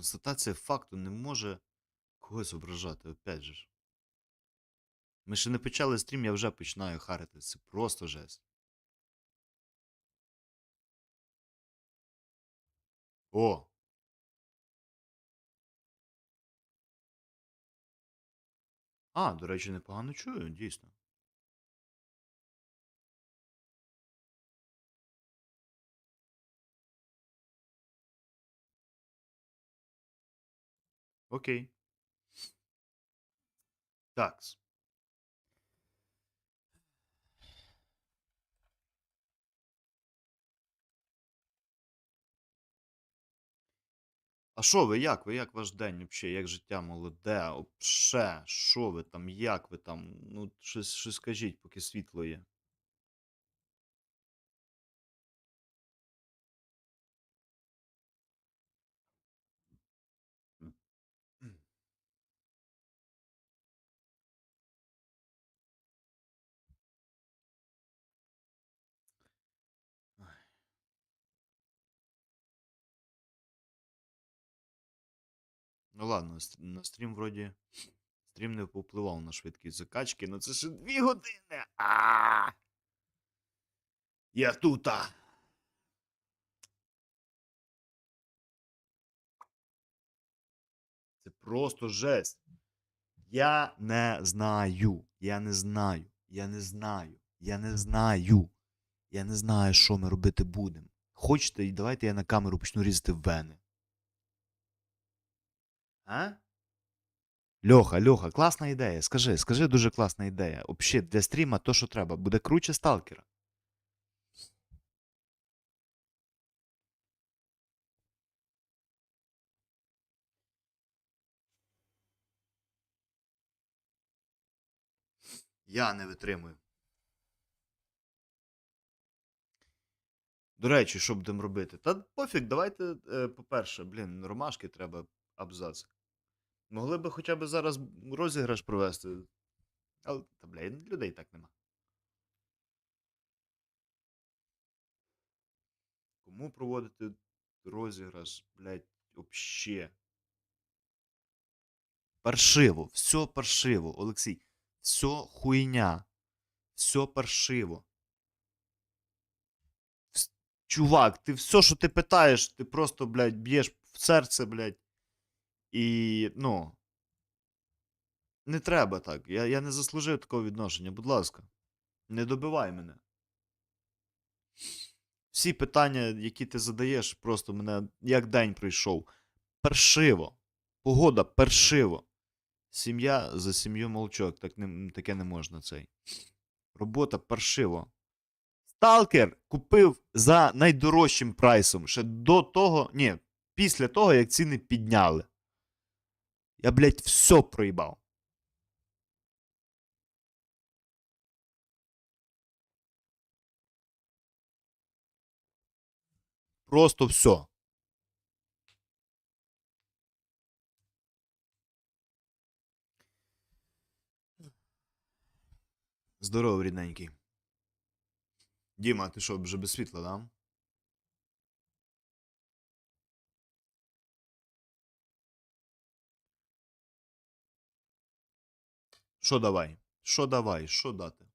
Констатація факту не може когось ображати, опять же. Ми ще не почали стрім, я вже починаю харити. Це просто жесть. О! А, до речі, непогано чую, дійсно. Окей. Такс. А що ви, як ви? Як ваш день взагалі? Як життя молоде? Обше, що ви там, як ви там? Ну, щось, щось скажіть, поки світло є. Ну ладно, на стрім вроді. Стрім не повпливав на швидкість закачки, ну це ще дві години. А! Я тута. Це просто жесть. Я не знаю. Я не знаю. Я не знаю. Я не знаю. Я не знаю, що ми робити будемо. Хочете, і давайте я на камеру почну різати вени. А? Льоха, Льоха, класна ідея. Скажи, скажи, дуже класна ідея. Взагалі, для стріма то, що треба. Буде круче сталкера. Я не витримую. До речі, що будемо робити? Та пофіг, давайте, е, по-перше, блін, ромашки треба абзац. Могли би хоча б зараз розіграш провести. Але, та, бля, людей так нема. Кому проводити розіграш, блядь, вообще? Паршиво, все паршиво, Олексій. Все хуйня. Все паршиво. Чувак, ти все, що ти питаєш, ти просто, блядь, б'єш в серце, блядь. І, ну. Не треба так. Я, я не заслужив такого відношення, будь ласка. Не добивай мене. Всі питання, які ти задаєш, просто мене як день пройшов. Паршиво. Погода паршиво. Сім'я за сім'ю молчок. Так не, таке не можна цей. Робота паршиво. Сталкер купив за найдорожчим прайсом. Ще до того. Ні, після того, як ціни підняли. Я, блядь, все проїбав. Просто все. Здорово, рідненький. Діма, ти що, вже без світла, да? Що давай? Що давай? Що дати?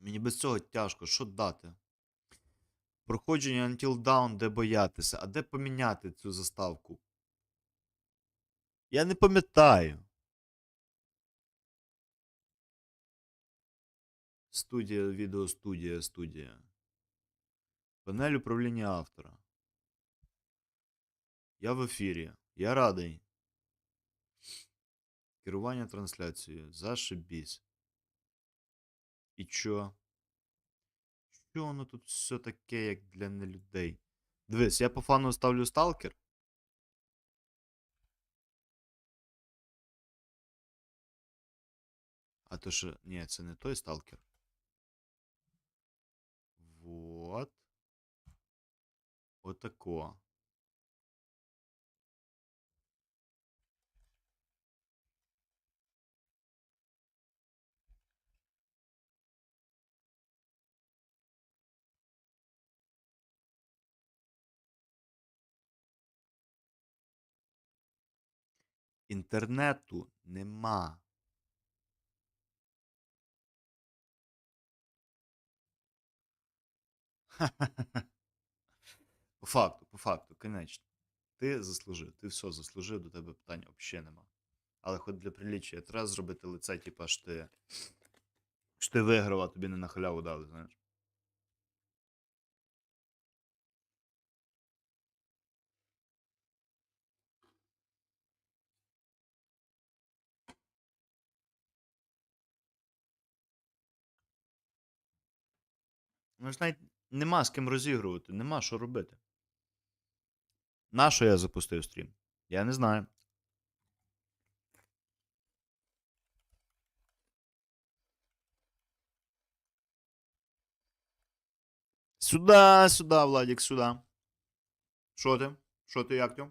Мені без цього тяжко, що дати? Проходження Until Dawn, де боятися, а де поміняти цю заставку? Я не пам'ятаю. Студія, відеостудія, студія. Панель управління автора. Я в ефірі. Я радий. Керування трансляцією. Зашибісь. І чо? Що воно тут все таке, як для нелюдей? Дивись, я по фану ставлю сталкер. А то що. Ні, це не той сталкер. Вот. Отако. Інтернету нема. По факту, по факту, конечно. Ти заслужив, ти все заслужив, до тебе питань взагалі нема. Але хоч для приліччя треба зробити лице, типа, що ти. Що ти виграв, а тобі не на халяву дали, знаєш. Ну ж навіть нема з ким розігрувати, нема що робити. Нащо я запустив стрім? Я не знаю. Сюда, сюда, Владик, сюда. Що ти? Що ти, як ти?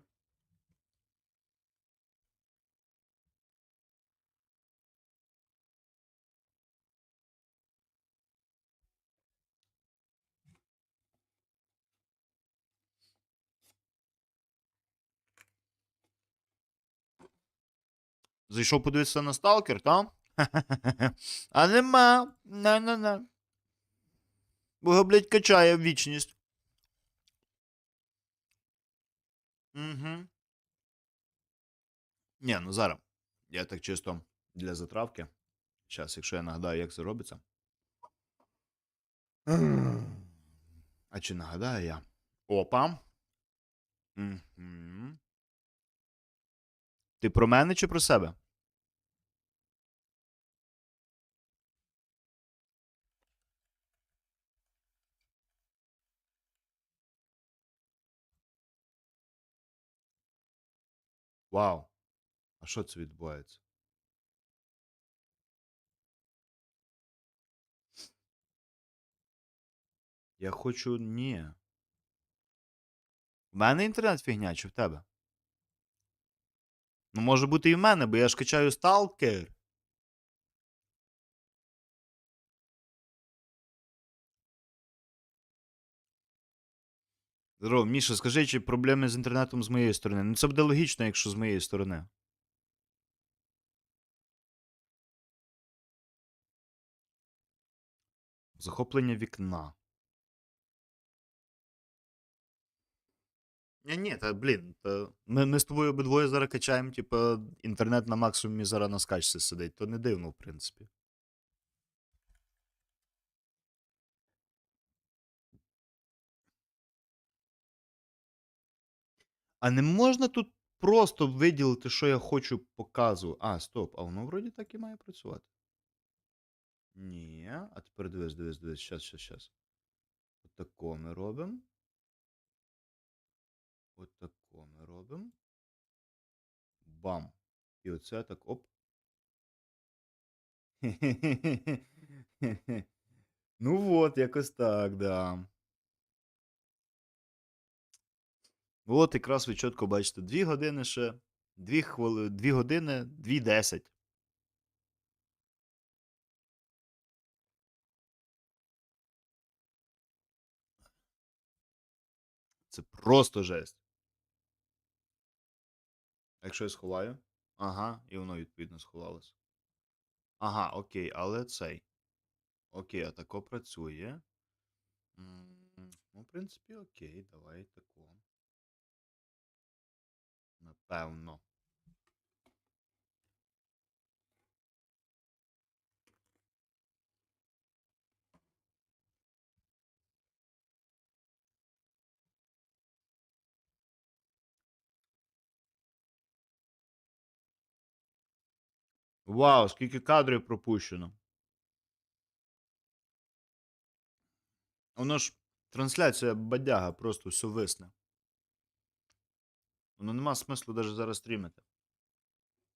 Зайшов подивитися на сталкер, та? А нема. Не-не-не. Бо блядь, качає в вічність. Угу. Ні, ну зараз. Я так чисто для затравки. Зараз, якщо я нагадаю, як це робиться. А чи нагадаю я? Опа. Угу. Ти про мене чи про себе? Вау. А що це відбувається? Я хочу. Ні. В мене інтернет фігня, чи в тебе? Ну, може бути і в мене, бо я ж качаю сталкер. Здорово, Міша, скажи, чи проблеми з інтернетом з моєї сторони? Ну, це буде логічно, якщо з моєї сторони. Захоплення вікна. Ні, ні, та блін, та ми, ми з тобою обидвоє зараз качаємо, типу, інтернет на максимумі зараз на скачці сидить, то не дивно, в принципі. А не можна тут просто виділити, що я хочу показу. А, стоп, а воно вроді так і має працювати. Ні, а тепер дивись, дивись, дивись, щас, щас, щас. Отако ми робимо. Отако ми робимо. Бам. І оце так оп. Ну от, якось так, да. От якраз ви чітко бачите, 2 години ще, 2 хвили, 2 години, 2.10. Це просто жесть. Якщо я сховаю. Ага, і воно відповідно сховалось. Ага, окей, але цей. Окей, а тако працює. Ну, в принципі, окей, давай тако. Напевно. Вау, скільки кадрів пропущено. Воно ж трансляція бадяга, просто все висне. Воно нема смислу навіть зараз стрімити.